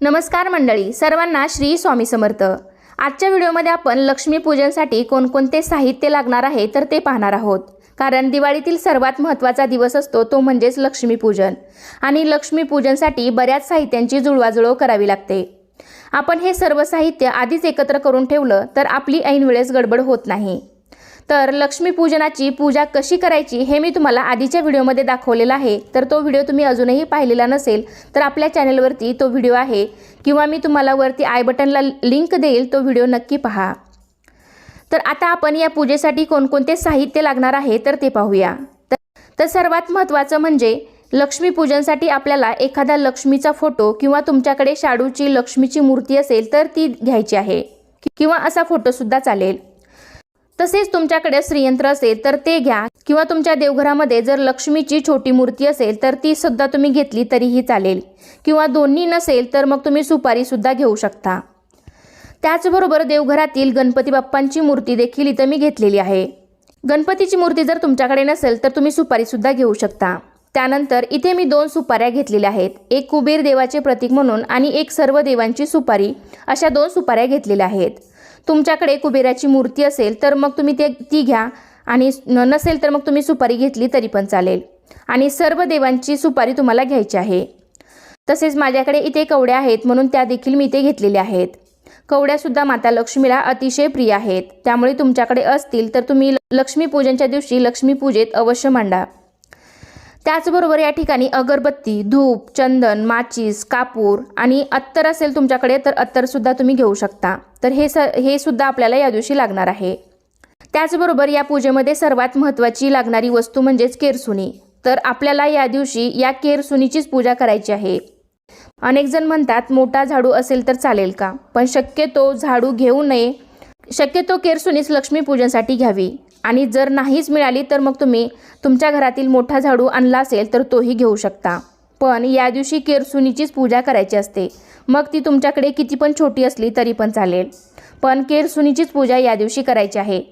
नमस्कार मंडळी सर्वांना श्री स्वामी समर्थ. आजच्या व्हिडिओमध्ये आपण लक्ष्मीपूजनसाठी कोणकोणते साहित्य लागणार आहे तर ते पाहणार आहोत. कारण दिवाळीतील सर्वात महत्त्वाचा दिवस असतो तो म्हणजेच लक्ष्मीपूजन आणि लक्ष्मीपूजनसाठी बऱ्याच साहित्यांची जुळवाजुळव करावी लागते. आपण हे सर्व साहित्य आधीच एकत्र करून ठेवलं तर आपली ऐन वेळेस गडबड होत नाही. तर लक्ष्मीपूजनाची पूजा कशी करायची हे मी तुम्हाला आधीच्या व्हिडिओमध्ये दाखवलेला आहे. तर तो व्हिडिओ तुम्ही अजूनही पाहिलेला नसेल तर आपल्या चॅनलवरती तो व्हिडिओ आहे किंवा मी तुम्हाला वरती आय बटनला लिंक देईल तो व्हिडिओ नक्की पहा. तर आता आपण या पूजेसाठी कोणकोणते साहित्य लागणार आहे तर ते पाहूया. तर- तर सर्वात महत्त्वाचं म्हणजे लक्ष्मीपूजनसाठी आपल्याला एखादा लक्ष्मीचा फोटो किंवा तुमच्याकडे शाडूची लक्ष्मीची मूर्ती असेल तर ती घ्यायची आहे. किंवा असा फोटोसुद्धा चालेल. तसेच तुमच्याकडे श्रीयंत्र असेल तर ते घ्या. किंवा तुमच्या देवघरामध्ये जर लक्ष्मीची छोटी मूर्ती असेल तर ती सुद्धा तुम्ही घेतली तरीही चालेल. किंवा दोन्ही नसेल तर मग तुम्ही सुपारीसुद्धा घेऊ शकता. त्याचबरोबर देवघरातील गणपती बाप्पांची मूर्ती देखील इथं मी घेतलेली आहे. गणपतीची मूर्ती जर तुमच्याकडे नसेल तर तुम्ही सुपारीसुद्धा घेऊ शकता. त्यानंतर इथे मी दोन सुपाऱ्या घेतलेल्या आहेत. एक कुबेर देवाचे प्रतीक म्हणून आणि एक सर्व देवांची सुपारी अशा दोन सुपाऱ्या घेतलेल्या आहेत. तुमच्याकडे कुबेराची मूर्ती असेल तर मग तुम्ही ते ती घ्या. आणि नसेल तर मग तुम्ही सुपारी घेतली तरी पण चालेल. आणि सर्व देवांची सुपारी तुम्हाला घ्यायची आहे. तसेच माझ्याकडे इथे कवड्या आहेत म्हणून त्या देखील मी इथे घेतलेल्या आहेत. कवड्यासुद्धा माता लक्ष्मीला अतिशय प्रिय आहेत. त्यामुळे तुमच्याकडे असतील तर तुम्ही लक्ष्मीपूजनच्या दिवशी लक्ष्मीपूजेत अवश्य मांडा. त्याचबरोबर या ठिकाणी अगरबत्ती धूप चंदन माचीस कापूर आणि अत्तर असेल तुमच्याकडे तर अत्तरसुद्धा तुम्ही घेऊ शकता. तर हे स हे सुद्धा आपल्याला या दिवशी लागणार आहे. त्याचबरोबर या पूजेमध्ये सर्वात महत्त्वाची लागणारी वस्तू म्हणजेच केरसुनी. तर आपल्याला या दिवशी या केरसुनीचीच पूजा करायची आहे. अनेक जण म्हणतात मोठा झाडू असेल तर चालेल का? पण शक्यतो झाडू घेऊ नये. शक्यतो केरसुनीच लक्ष्मीपूजनसाठी घ्यावी. आणि जर नाहीच मिळाली तर मग तुम्ही तुमच्या घरातील मोठा झाडू आणला असेल तर तोही घेऊ शकता. पण या दिवशी केरसुनीचीच पूजा करायची असते. मग ती तुमच्याकडे किती पण छोटी असली तरी पण चालेल. पण केरसुनीचीच पूजा या दिवशी करायची आहे.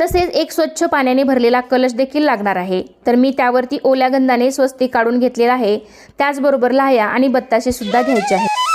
तसेच एक स्वच्छ पाण्याने भरलेला कलश देखील लागणार आहे. तर मी त्यावरती ओल्या गंधाने स्वस्ती काढून घेतलेला आहे. त्याचबरोबर लाह्या आणि बत्ताशेसुद्धा घ्यायचे आहे.